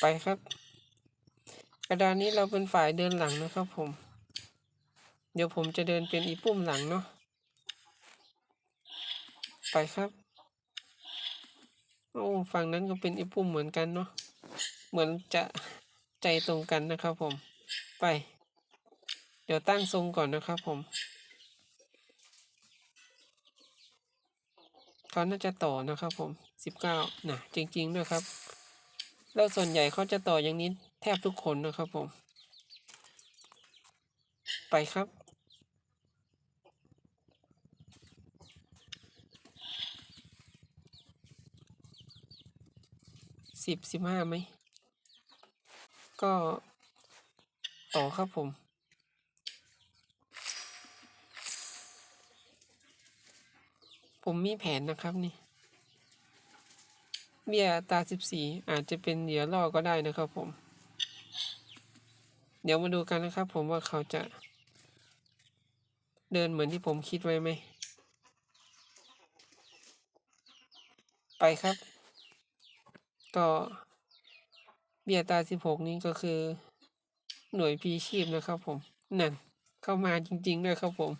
ไปครับ กระดานนี้เราเป็นฝ่ายเดินหลังนะครับผม เดี๋ยวผมจะเดินเป็นอีปุ่มหลังเนาะไปครับโอ้ฝั่งนั้นก็เป็นอีปุ่มเหมือนกันเนาะเหมือนจะใจตรงกันนะครับผม ไป เดี๋ยวตั้งทรงก่อนนะครับผมเขาน่าจะต่อนะครับผมสิบเก้านะจริง ๆ ด้วยครับ แล้วส่วนใหญ่เขาจะต่ออย่างนี้แทบทุกคนนะครับผม ไปครับ สิบสิบห้าไหม ก็ต่อครับผมผมมีแผนนะครับนี่ เบี้ยตาสิบสี่อาจจะเป็นเหยื่อล่อก็ได้นะครับผม เดี๋ยวมาดูกันนะครับผมว่าเขาจะเดินเหมือนที่ผมคิดไว้ไหม ไปครับก็เบียตาสิบหกนี้ก็คือ หน่วยพีชีพนะครับผม นั่น เข้ามาจริงๆด้วยครับผม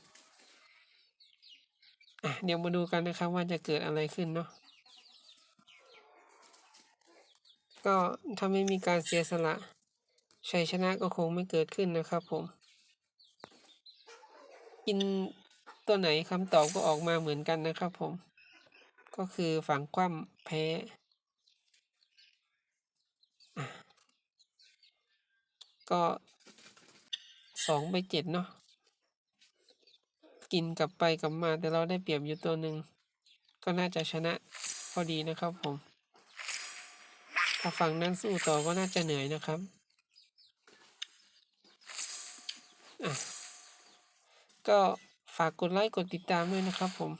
อะ เดี๋ยวมาดูกันนะครับว่าจะเกิดอะไรขึ้นเนาะ ก็ถ้าไม่มีการเสียสละชัยชนะก็คงไม่เกิดขึ้นนะครับผมกินตัวไหนคำตอบก็ออกมาเหมือนกันนะครับผม ก็คือฝั่งคว่ำแพ้ ก็สองไปเจ็ดเนาะกินกลับไปกลับมาแต่เราได้เปรียบอยู่ตัวหนึ่ง ก็น่าจะชนะพอดีนะครับผม ถ้าฝั่งนั้นสู้ต่อก็น่าจะเหนื่อยนะครับอะก็ฝากกดไลค์กดติดตามด้วยนะครับผม